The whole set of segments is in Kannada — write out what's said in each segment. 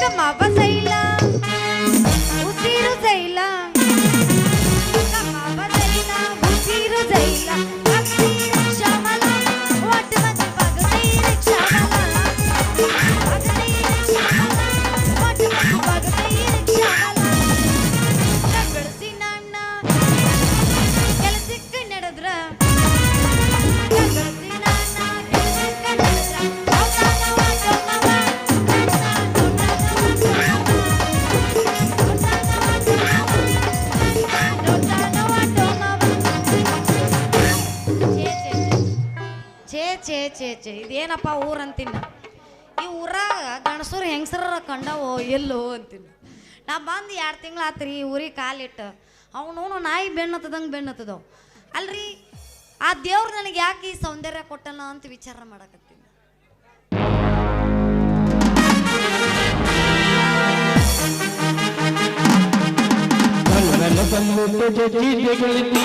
chamava-se ಛೇ ಇದೇನಪ್ಪ ಊರ್ ಅಂತೀನಿ ಈ ಊರಾಗ ಗಣಸೂರು ಹೆಂಗಸರ ಕಂಡವೋ ಎಲ್ಲೋ ಅಂತೀನಿ ನಾ ಬಂದು ಎರಡು ತಿಂಗಳು ಆತ್ರಿ ಈ ಊರಿಗೆ ಕಾಲಿಟ್ಟು ಅವನು ನಾಯಿ ಬೆನ್ನತ್ತದಂಗೆ ಬೆನ್ನತ್ತದವು ಅಲ್ರಿ ಆ ದೇವ್ರು ನನಗೆ ಯಾಕೆ ಈ ಸೌಂದರ್ಯ ಕೊಟ್ಟನ ಅಂತ ವಿಚಾರ ಮಾಡಕತ್ತೀನಿ ಜಿ ಜಿ ಜೀವಿಗಳಿತಿ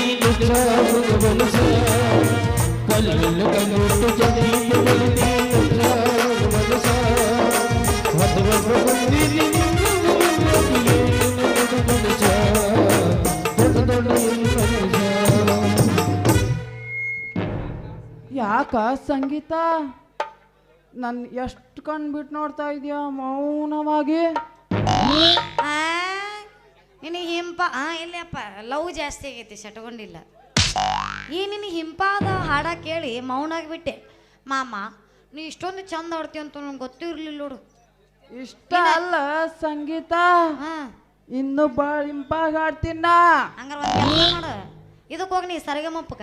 ಯಾಕ ಸಂಗೀತ? ನನ್ ಎಷ್ಟು ಕಣ್ಬಿಟ್ಟು ನೋಡ್ತಾ ಇದೀಯ ಮೌನವಾಗಿ? ನಿನಗೆ ಹಿಂಪ ಆ, ಇಲ್ಲಪ್ಪ, ಲವ್ ಜಾಸ್ತಿ ಆಗೈತಿ ಸಟ್ಕೊಂಡಿಲ್ಲ ಈ ನಿನ್ನ ಹಿಂಪಾದ ಹಾಡ ಕೇಳಿ ಮೌನಾಗ್ಬಿಟ್ಟೆ. ಮಾಮ ನೀ ಇಷ್ಟೊಂದು ಚಂದ ಆಡ್ತೀಯ ಅಂತ ನಂಗೆ ಗೊತ್ತೂ ಇರ್ಲಿಲ್ಲ ನೋಡು. ಇಷ್ಟ ಅಲ್ಲ ಸಂಗೀತ. ಹಾಂ. ಇನ್ನು ಬಾಳ ಇಂಪಾಗಿ ಆಡ್ತೀನ ಹಂಗಾರೆ ಒಂದು ಕೆಲಸ ಮಾಡು. ಇದಕ್ಕೆ ಹೋಗಿ ನೀ ಸರಿಗಮಪ್ಪಕ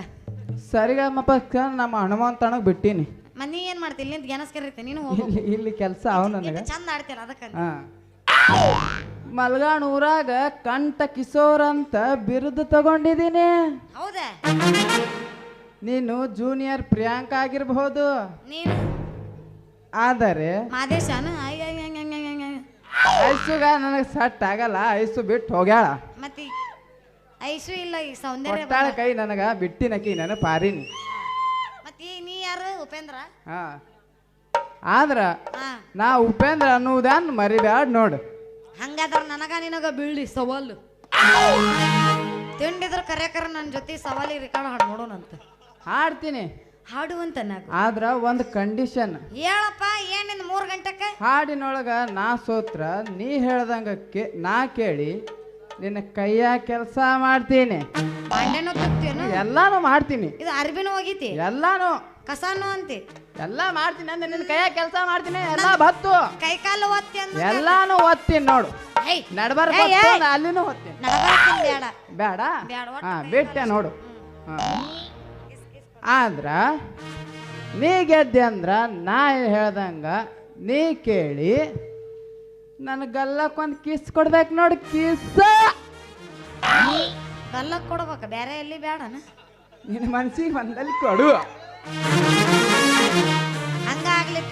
ಸರಿಗಮ್ಮಪ್ಪ ನಮ್ಮ ಹನುಮಂತಣಗ್ ಬಿಟ್ಟೀನಿ. ಮನಿ ಏನು ಮಾಡ್ತೀನಿ ನಿಂತ ಗೆನಸ್ಕರಿತೆ ನೀನು ಹೋಗು. ಇಲ್ಲಿ ಇಲ್ಲಿ ಕೆಲಸ ಅವನ ನನಗ. ಚಂದ ಆಡ್ತೀರ ಅದಕ್ಕೆ ಹಾ. ಮಲ್ಗಾಣ್ ಊರಾಗ ಕಂಠ ಕಿಶೋರ್ ಅಂತ ಬಿರುದು ತಗೊಂಡಿದ್ದೀನಿ. ಹೌದಾ? ನೀನು ಜೂನಿಯರ್ ಪ್ರಿಯಾಂಕ ಆಗಿರ್ಬಹುದು. ನೀನು? ಆದರೆ ಮಾದೇಶನ. ಐಸುಗ ನನಗೆ ಸಟ್ ಆಗಲ್ಲ ಐಸು ಬಿಟ್ಟು ಹೋಗ್ಯಾಳ. ಮತ್ತೆ ಐಸು ಇಲ್ಲ ಈ ಸೌಂದರ್ಯ ಕೈ ನನಗೆ ಬಿಟ್ಟಿನಕಿ ನಾನು ಪಾರಿನಿ. ಮತ್ತೆ ನೀ ಯಾರು? ಉಪೇಂದ್ರ? ಹಾ. ಆದ್ರ ನಾ ಉಪೇಂದ್ರ ಅನ್ನುವುದನ್ನು ಮರಿಬ್ಯಾಡ್ ನೋಡು. ಹಂಗಾದ್ರ ನನಗ ನಿನಗ ಬೀಳಿ ಸವಾಲು. ತಿಂಡಿದ್ರ ಕರೆಕರ ಕರೆ ನನ್ನ ಜೊತೆ ಸವಾಲಿ ರೆಕಾರ್ಡ್ ಹಾಡು ನೋಡೋಣಂತ. ಹಾಡ್ತೀನಿ. ಹಾಡುವಂತ ಆದ್ರ ಒಂದು ಕಂಡೀಷನ್ ಹೇಳಪ್ಪ ಏನಿಂದ ಮೂರ್ ಗಂಟೆಕ? ಹಾಡಿನೊಳಗ ನಾ ಸೋತ್ರ ನೀ ಹೇಳ್ದಂಗ ಕೇ ನಾ ಕೇಳಿ ನಿನ್ನ ಕೈಯ ಕೆಲಸ ಮಾಡ್ತೀನಿ. ಬಾಂಡೆನೂ ತುತ್ತೇನು ಎಲ್ಲಾನು ಮಾಡ್ತೀನಿ. ಇದು ಅರ್ಬಿನೂ ಹೋಗೈತಿ ಎಲ್ಲಾನು. ಕಸಾನು ಅಂತಿ? ಎಲ್ಲ ಮಾಡ್ತೀನಿ ಅಂದ್ರೆ ನಿನ್ನ ಕೈಯ ಕೆಲಸ ಮಾಡ್ತೀನಿ ಎಲ್ಲ ಬತ್ತು. ಕೈ ಕಾಲು ಒತ್ತಿ ಅಂದ ಎಲ್ಲಾನು ಓದ್ತೀನಿ ನೋಡು. ಏಯ್. ನಡ್ಬಾರ ಏಯ್, ಏಯ್. ಅಲ್ಲಿನೂ ಬೇಡ. ಬೇಡ? ಬ್ಯಾಡ, ಒಟ್ಟು ಹಾ ಬಿಟ್ಟೆ ನೋಡು. ಹಾ. ಆದ್ರ ನೀ ಗೆದ್ದೆ ಅಂದ್ರ ನಾ ಹೇಳ್ದಂಗ ನೀ ಕೇಳಿ ನನ್ನ ಒಂದ್ ಕಿಸ್ ಕೊಡ್ಬೇಕು ನೋಡು ಕಿಸ್. ಗಲ್ಲಕ್ ಕೊಡ್ಬೇಕು ಬೇರೆ ಎಲ್ಲಿ ಬೇಡನ? ನಿನ್ನ ಮನ್ಸಿಗೆ ಒಂದಲ್ಲಿ ಕೊಡು.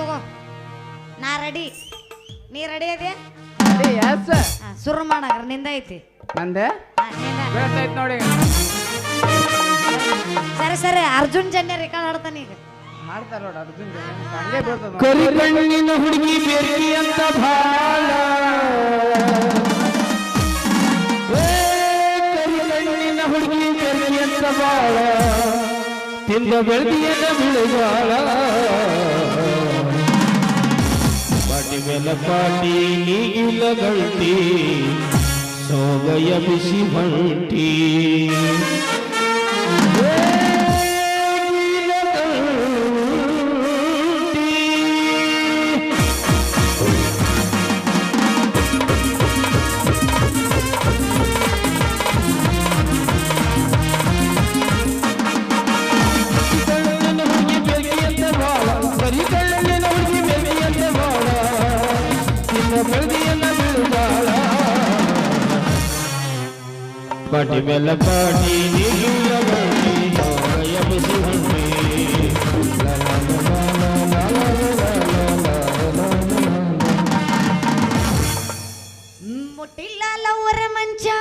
ತಗೋ. ನಾ ರೆಡಿ ನೀ ರೆಡಿ ಅದೇ ಎಸ್ ಶುರು ಮಾಡಾಗ್ರ ನಿಂದ ಐತಿ. ನಂದೆ? ಹಾ, ನಿಂದ. ಬೀಳ್ತೈತ್ ನೋಡಿ. ಸರಿ ಸರಿ ಅರ್ಜುನ್ ಜನ್ಯ ರೆಕಾರ್ಡ್ ಆಡ್ತಾನೆ ಈಗ. ಮಾಡ್ತಾರ ನೋಡು ಅರ್ಜುನ್ ಹಂಗೆ ಬೀಳ್ತದ ನೋಡು. ಕರಿ ಕಣ್ಣಿನ ಹುಡುಗಿ ಬೇಕಿ ಅಂತ ಭಾಳ. ಏ, ಕರಿ ಕಣ್ಣಿನ ಹುಡುಗಿ ಬೇಕಿ ಅಂತ ಭಾಳ. ತಿಂದ ಬೆಳದಿಯನ ಬಿಳುಗಾಳ ಬೆಲಪಾಟೀಲಿ ಇಲಗಳ್ತಿ ಸೋಗಯ ಬಿಸಿ ಹೊಂಟಿ పాటి మెల్లపాటి ముట్టిల్లాల ఊర మంచా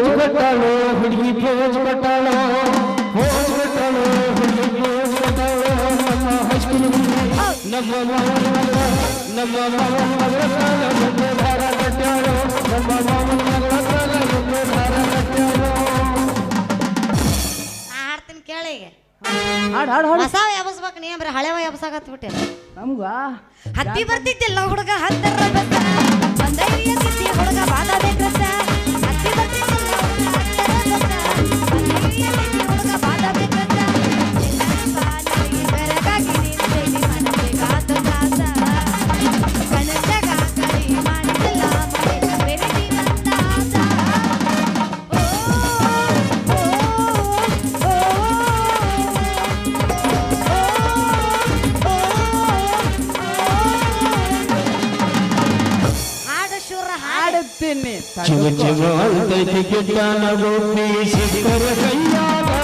ಕೊಟ್ಟಾಳು ಹುಡುಗಿ ಪೋಜ್ ಕೊಟ್ಟಾಳು ಪೋಸ್ ಕೊಟ್ಟಾಳು ಹುಡುಗಿ ಪೋಸ್ ಕೊಟ್ಟಾಳು ನಮ್ಮ ಹೈಸ್ಕೂಲ್ ನಮ್ಮ ಮಾವನ ಮಗಳ ನಮ್ಮ ಮಾವನ ಮಗಳ ಕಾಲ ಮುಂದೆ ದಾರ ಕಟ್ಟಾಳು ನಮ್ಮ ಮಾವನ ಮಗಳ ಕಾಲ ಮುಂದೆ ದಾರ ಕಟ್ಟಾಳು. ನಾ ಹಾಡ್ತೀನಿ ಕೇಳಿ ಈಗ. ಹಾಡು ಹಾಡು ಹಾಡು. ಹೊಸ ಎಬಸ್ಬೇಕು ನೀ ಹಳೆವ ಎಬ್ಸಾಕತ್ಬಿಟ್ಟೆ ನಮ್ಗ? ಹತ್ತಿ ಬರ್ತಿದ್ದಿಲ್ಲ ಹುಡುಗ ಹತ್ತರ ಬಂದೈರಿಯ ಸಿದ್ದಿ ಹುಡುಗ ಬಾದಾದೆ ಕಸ తిని చివు చివు అంతటికి జ్ఞాన రూపీ శివరు కయ్యారా?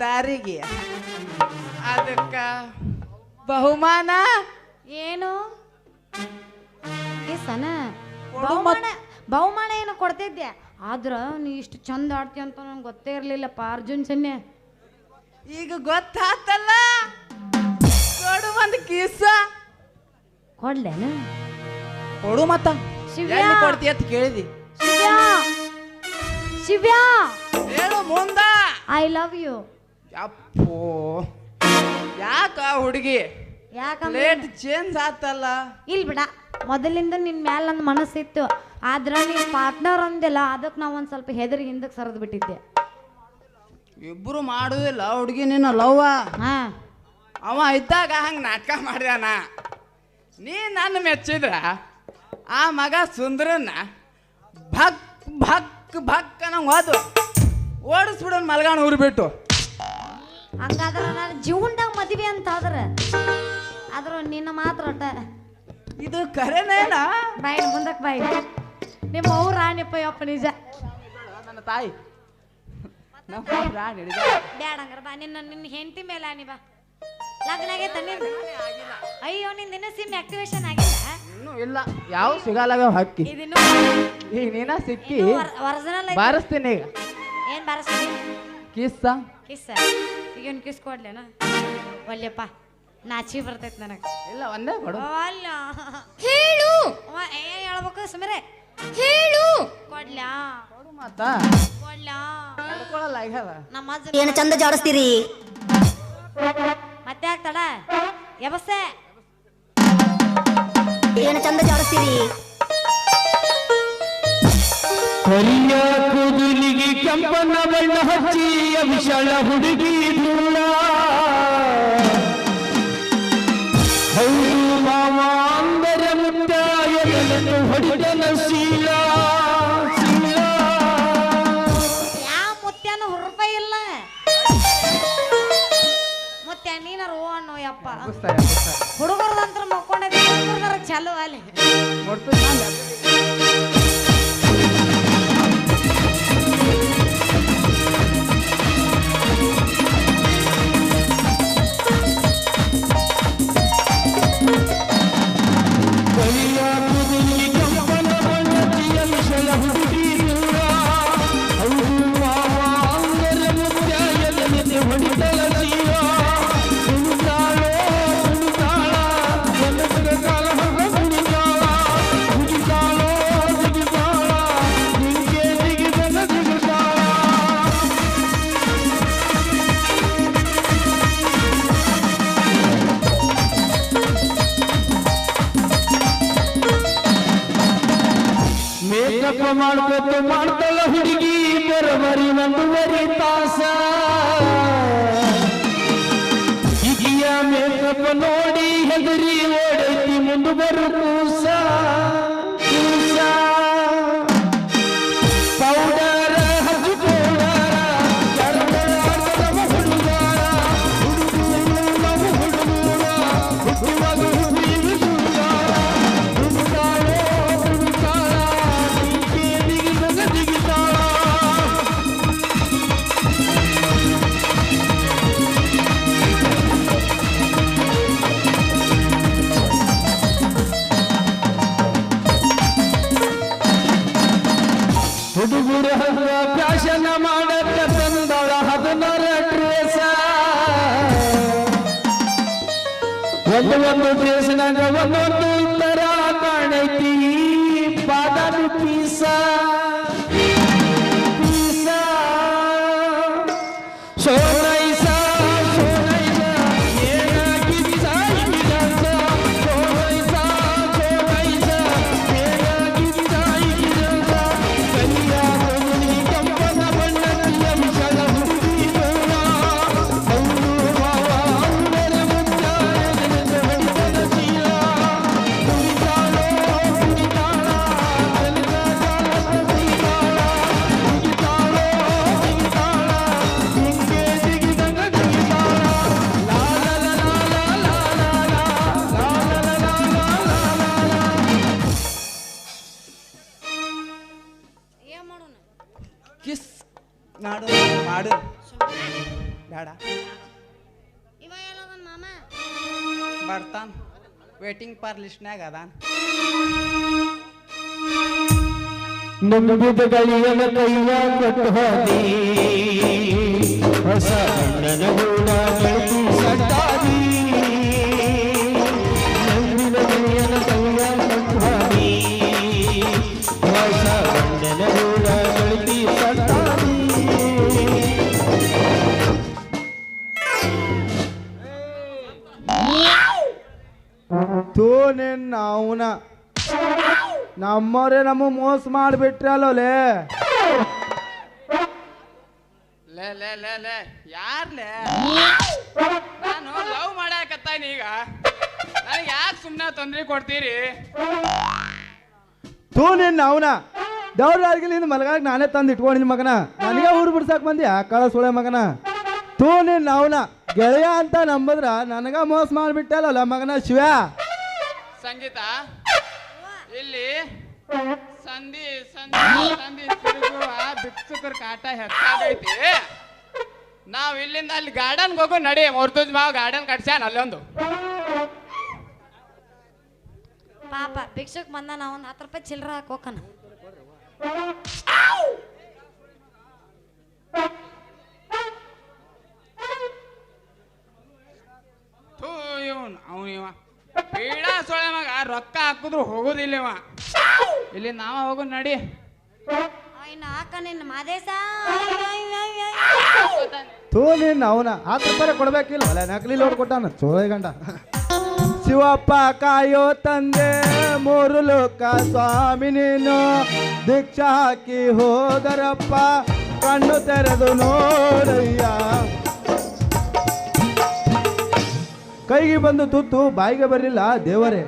ದಾರಿಗೆ. ಅದಕ್ಕ? ಬಹುಮಾನ? ಏನು? ಏ ಸನ ಬಹುಮಾನ ಬಹುಮಾನ ಏನು ಕೊಡ್ತಿದ್ದೆ ಆದ್ರ ನೀ ಇಷ್ಟು ಚಂದ ಆಡ್ತಿ ಅಂತ ನಂಗೆ ಗೊತ್ತೇ ಇರ್ಲಿಲ್ಲಪ್ಪ ಅರ್ಜುನ್ ಸನ್ನೆ. ಈಗ ಗೊತ್ತಾತಲ್ಲ? ಕೊಡು ಒಂದು ಕಿಸ. ಕೊಡ್ಲೇನ? ಕೊಡು ಮತ್ತ. ಶಿವ್ಯಾ. ಎಲ್ಲಿ ಕೊಡ್ತಿ ಅಂತ ಕೇಳಿದಿ. ಶಿವ್ಯಾ! ಶಿವ್ಯಾ! ಹೇಳು ಮುಂದ. ಐ ಲವ್ ಯು ಯಪ್ಪೋ. ಯಾಕ ಹುಡುಗಿ? ಯಾಕಂದ್ರೆ ಲೇಟ್ ಚೇಂಜ್ ಆತಲ್ಲ. ಇಲ್ ಬಿಡ. ಮೊದಲಿಂದ ನಿನ್ ಮ್ಯಾಲ ನನ್ನ ಮನಸ್ಸಿತ್ತು. ಆದ್ರ ನೀನ್ ಪಾರ್ಟ್ನರ್ ಅಂದಿಲ್ಲ ಅದಕ್ಕೆ ನಾವು ಒಂದ್ ಸ್ವಲ್ಪ ಹೆದರಿ ಹಿಂದಕ್ಕೆ ಸರಿದು ಬಿಟ್ಟಿದ್ದೆ. ಇಬ್ರು ಮಾಡುದಿಲ್ಲ ಹುಡುಗಿ ನಿನ್ನ ಲವ್ವ. ಹಾ. ಅವ ಇದ್ದಾಗ ಹಂಗೆ ನಾಟಕ ಮಾಡ್ಯಾನ. ನೀ ನನ್ನ ಮೆಚ್ಚಿದ್ರ ಆ ಮಗ ಸುಂದ್ರನ್ನ ಭಕ್ ಭಕ್ ಭಕ್ ನಂಗೆ ಹೋದು ಓಡಿಸ್ಬಿಡೋನ್ ಮಲ್ಗಾಣ ಊರು ಬಿಟ್ಟು ಹಂಗಾದ್ರ ನನ್ನ ಜೀವನ್ದಾಗ ಮದ್ವಿ ಅಂತ ಆದ್ರ ಆದ್ರ ನಿನ್ನ ಮಾತ್ರ ಒಟ್ಟ. ಇದು ಕರೆನೇನಾ? ಬಾಯಿ ಮುಂದಕ್ಕೆ ಬಾಯಿ ನಿಮ್ಮ ಅವ್ರ ರಾಣಿಪ್ಪ ಯಪ್ಪ ನಿಜ. ನನ್ನ ತಾಯಿ. ನಮ್ಮ ರಾಣಿ. ಬ್ಯಾಡ ಹಂಗಾರ ಬಾ ನಿನ್ನ ನಿನ್ನ ಹೆಂಡತಿ ಮೇಲೆ ಆನಿ ಬಾ. ಲಗ್ನ ಆಗೈತ ನಿಂದು? ಅಯ್ಯೋ ನಿಂದ ಇನ್ನೂ ಸಿಮ್ ಆಕ್ಟಿವೇಶನ್ ಆಗಿಲ್ಲ? ಇನ್ನೂ ಇಲ್ಲ. ಯಾವ ಸಿಗಲ್ಲ ಹಕ್ಕಿ? ಇದಿನ್ನು ಈಗ ನೀನ ಸಿಕ್ಕಿ ಒರಿಜಿನಲ್ ಬಾರಿಸ್ತೀನಿ ಈಗ. ಏನ್ ಬಾರಿಸ್ತೀನಿ? ಕಿಸ್ಸ? ಕಿಸ್ ಈಗೇನು ಕಿಸ್ ಕೊಡ್ಲೇನ? ಒಲ್ಲೆಪ್ಪ ನಾಚಿ ಬರ್ತೈತ್ ನನಗೆ. ಇಲ್ಲ ಒಂದೇ ಕೊಡು. ಅಲ್ಲ. ಹೇಳು. ಏ ಹೇಳ್ಬೇಕು ಸುಮರೆ ಹೇಳು. ಕೊಡ್ಲಾ? ಕೊಡು ಮತ್ತ ಕೊಡ್ಲಾ? ತಡ್ಕೊಳಲ್ಲ ಈಗ ನಮ್ಮ ಅಜ್ಜ ಏನು ಚಂದ ಜಾಡಿಸ್ತೀರಿ? ಮತ್ತೆ ಆಗ್ತಾಳ? ಯಬಸ್ಸೆ ಏನು ಚಂದ ಜಾಡಿಸ್ತೀರಿ? ಕರಿಯ ಕೆಂಪನ ಬಣ್ಣ ಹಚ್ಚಿ ವಿಶಾಲ ಹುಡುಗಿ ದೂರ ಹೌದು ಮಾವ ಅಂದರೆ ಮುತ್ತಾಯನನ್ನು ಹೊಡೆದನ ಶೀಲ. ಯಾವ ಮುತ್ಯಾನು ಹುರ್ಪೈ ಇಲ್ಲ? ಮುತ್ಯ ನೀನಾರ ಓ ಅನ್ನೋ ಯಪ್ಪ ಹುಡುಗರದಂತ್ರ ಚಲೋ ಅಲ್ಲಿ. passa no, no. ಮಾಡು ಬೇಡ. ಬರ್ತಾನ. ವೇಟಿಂಗ್ ಪಾರ್ ಲಿಸ್ಟ್ನಾಗ ಅದಾನ. ನಂಬಿದ ಗಳಿಯನ ಕೈಯ ಕೊಟ್ಟು ಹೋದಿ. ಹೊಸ ಬಣ್ಣದ ಗೂಡ ಬೆಳಕು ಸಟ್ಟಾದಿ ನಂಬಿದ ಗಳಿಯನ ಕೈಯ ಕೊಟ್ಟು ಹೋದಿ. ಹೊಸ ಬಣ್ಣದ ಗೂಡ ನಮ್ಮವ್ರೆ ನಮ್ಮ ಮೋಸ ಮಾಡಿಬಿಟ್ರಲ್ಲೋಲೆ ಲೇ. ಲೇ ಲೇ ಲೇ ಯಾರ್ಲೇ ನಾನು ಲವ್ ಮಾಡಾಕತ್ತಾನ ಈಗ. ನನಗೆ ಯಾಕೆ ಸುಮ್ಮನೆ ತೊಂದರೆ ಕೊಡ್ತೀರಿ? ತೂ ನಿನ್ನ ಅವನ. ದೌರ್ಲಾರ್ಗಿಲಿಂದ ಮಲಗಾಗ ನಾನೇ ತಂದು ಇಟ್ಕೊಂಡಿನಿ ಮಗನ. ನನಗೆ ಊರು ಬಿಡ್ಸಕ್ ಬಂದಿ ಆ ಕಳ ಸುಳೆ ಮಗನ. ತೂ ನಿನ್ನ ಅವನ. ಗೆಳೆಯ ಅಂತ ನಂಬದ್ರ ನನಗ ಮೋಸ ಮಾಡಿಬಿಟ್ಟಲ್ಲ ಮಗನ ಶಿವ. ಸಂಗೀತ ಇಲ್ಲಿ ಸಂಧಿ ಸಂಧಿ ಸಂಧಿ ತಿರುಗುವ ಭಿಕ್ಷುಕರ ಕಾಟ ಹೆಚ್ಚಾಗೈತಿ ನಾವು ಇಲ್ಲಿಂದ ಅಲ್ಲಿ ಗಾರ್ಡನ್ ಹೋಗು ನಡಿ ಮುರ್ತುಜ್ ಮಾವ ಗಾರ್ಡನ್ ಕಟ್ಸ್ಯಾನ ಅಲ್ಲೊಂದು. ಪಾಪ ಭಿಕ್ಷಕ್ ಬಂದ ನಾ ಒಂದು ಹತ್ತು ರೂಪಾಯಿ ಚಿಲ್ಲರ ಹಾಕೋಕನ ಥೂ ಇವನ್ ಅವನು ಇವ. ಪೀಡ ಸೊಳೆ ಮಗ ರೊಕ್ಕ ಹಾಕಿದ್ರು ಹೋಗುದಿಲ್ಲವ ಇಲ್ಲಿ ನಾವ ಹೋಗು ನಡಿ. ತೂ ನಿನ್ನ ಅವನ ಹತ್ತು ರೂಪಾಯಿ ಕೊಡ್ಬೇಕಿಲ್ಲ. ಅಲ್ಲ ನಕಲಿ ಲೋಡ್ ಕೊಟ್ಟಾನ ಚೋಳೆ ಗಂಡ. ಶಿವಪ್ಪ ಕಾಯೋ ತಂದೆ ಮೂರು ಲೋಕ ಸ್ವಾಮಿ ನೀನು. ದೀಕ್ಷಾ ಹಾಕಿ ಹೋದರಪ್ಪ ಕಣ್ಣು ತೆರೆದು ನೋಡಯ್ಯ. ಕೈಗೆ ಬಂದು ತುತ್ತು ಬಾಯಿಗೆ ಬರಲಿಲ್ಲ ದೇವರೇ.